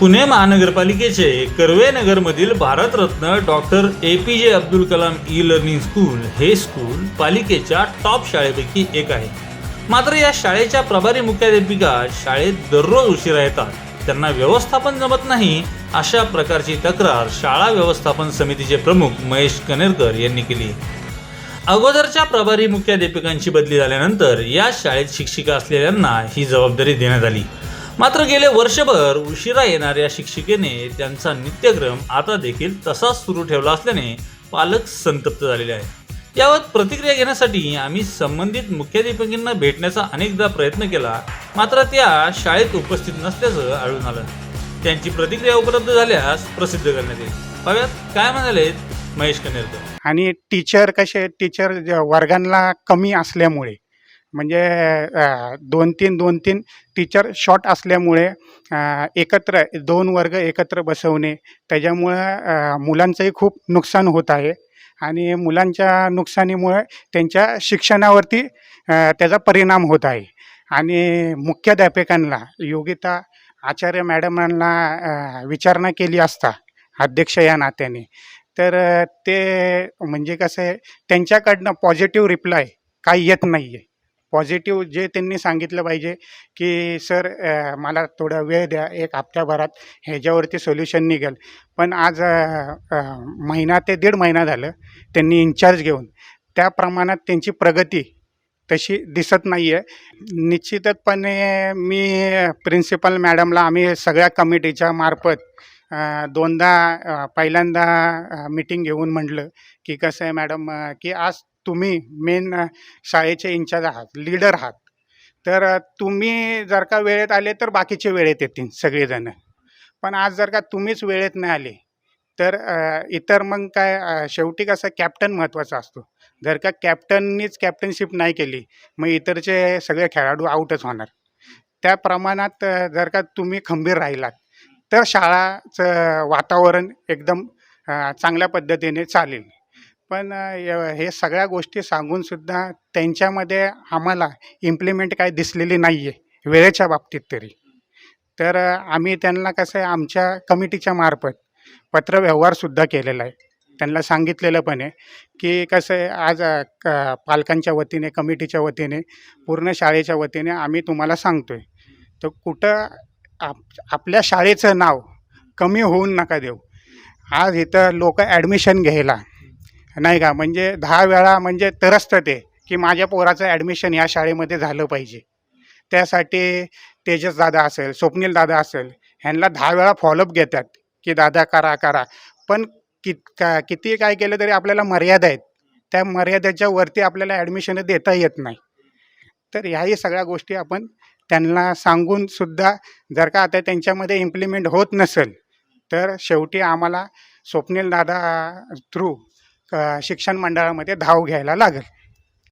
पुणे महानगरपालिकेचे कर्वे नगरमधील Bharat Ratna doctor A P J Abdul Kalam e learning school हे school पालिकेच्या टॉप शाळेपैकी एक आहे. मात्र या शाळेच्या प्रभारी मुख्याध्यापिका शाळेत दररोज उशिरा येतात. त्यांना व्यवस्थापन जमत नाही अशा प्रकारची तक्रार शाळा व्यवस्थापन समितीचे प्रमुख महेश कनेरकर यांनी केली. अगोदरच्या प्रभारी मुख्याध्यापिकांची बदली झाल्यानंतर या शाळेत शिक्षिका असलेल्यांना ही जबाबदारी देण्यात आली. मात्र गेले वर्षभर उशिरा येणाऱ्या शिक्षिकेने त्यांचा नित्यक्रम आता देखील तसाच सुरू ठेवला असल्याने पालक संतप्त झालेले आहेत. यावर प्रतिक्रिया घेण्यासाठी आम्ही संबंधित मुख्याध्यापकांना भेटण्याचा अनेकदा प्रयत्न केला मात्र त्या शाळेत उपस्थित नसल्याचं आढळून आलं. त्यांची प्रतिक्रिया उपलब्ध झाल्यास प्रसिद्ध करण्यात येईल. पाहूयात काय म्हणाले महेश कनेरकर आणि टीचर कसे टीचर वर्गांना कमी असल्यामुळे म्हणजे दोन तीन दोन तीन टीचर शॉर्ट असल्यामुळे एकत्र दोन वर्ग एकत्र बसवणे त्याच्यामुळं मुलांचंही खूप नुकसान होत आहे. आणि मुलांच्या नुकसानीमुळे त्यांच्या शिक्षणावरती त्याचा परिणाम होत आहे. आणि मुख्याध्यापकांना योगिता आचार्य मॅडमांना विचारणा केली असता अध्यक्ष या नात्याने तर ते म्हणजे कसं आहे त्यांच्याकडनं पॉझिटिव्ह रिप्लाय काही येत नाही आहे पॉझिटिव्ह जे त्यांनी सांगितलं पाहिजे की सर मला थोडा वेळ द्या एक हप्त्याभरात ह्याच्यावरती सोल्युशन निघेल. पण आज महिना ते दीड महिना झालं त्यांनी इन्चार्ज घेऊन. त्या प्रमाणात त्यांची प्रगती तशी दिसत नाही आहे निश्चितपणे मी प्रिन्सिपल मॅडमला आम्ही सगळ्या कमिटीच्या मार्फत दोनदा पहिल्यांदा मीटिंग घेऊन म्हटलं की कसं आहे मॅडम की आज तुम्ही मेन शाळेचे इंचार्ज आहात लीडर आहात. तर तुम्ही जर का वेळेत आले तर बाकीचे वेळेत येतील सगळेजण. पण आज जर का तुम्हीच वेळेत नाही आले तर इतर मग काय शेवटी कसं कॅप्टन महत्त्वाचा असतो. जर का कॅप्टननीच कॅप्टनशिप नाही केली मग इतरचे सगळे खेळाडू आऊटच होणार. त्या प्रमाणात जर का तुम्ही खंबीर राहिलात तर शाळाचं वातावरण एकदम चांगल्या पद्धतीने चालेल. पण य- हे सगळ्या गोष्टी सांगूनसुद्धा त्यांच्यामध्ये आम्हाला इम्प्लिमेंट काय दिसलेली नाही आहे वेळेच्या बाबतीत तरी. तर आम्ही त्यांना कसं आहे आमच्या कमिटीच्या मार्फत पत्रव्यवहारसुद्धा केलेला आहे. त्यांना सांगितलेलं पण आहे की कसं आहे आज क पालकांच्या वतीने कमिटीच्या वतीने पूर्ण शाळेच्या वतीने आम्ही तुम्हाला सांगतो आहे तर कुठं आप आपल्या शाळेचं नाव कमी होऊन नका देऊ. आज इथं लोक ॲडमिशन घ्यायला नाही का? म्हणजे दहा वेळा म्हणजे तरसतं ते की माझ्या पोराचं ॲडमिशन या शाळेमध्ये झालं पाहिजे. त्यासाठी तेजस दादा असेल स्वप्नील दादा असेल ह्यांना दहा वेळा फॉलोअप घेतात की दादा करा करा. पण कित का किती काय केलं तरी आपल्याला मर्यादा आहेत. त्या मर्यादेच्या वरती आपल्याला ॲडमिशन देता येत नाही. तर ह्याही सगळ्या गोष्टी आपण त्यांना सांगून सुद्धा जर का आता त्यांच्यामध्ये इम्प्लिमेंट होत नसेल तर शेवटी आम्हाला स्वप्नील दादा थ्रू शिक्षण मंडळामध्ये धाव घ्यायला लागेल.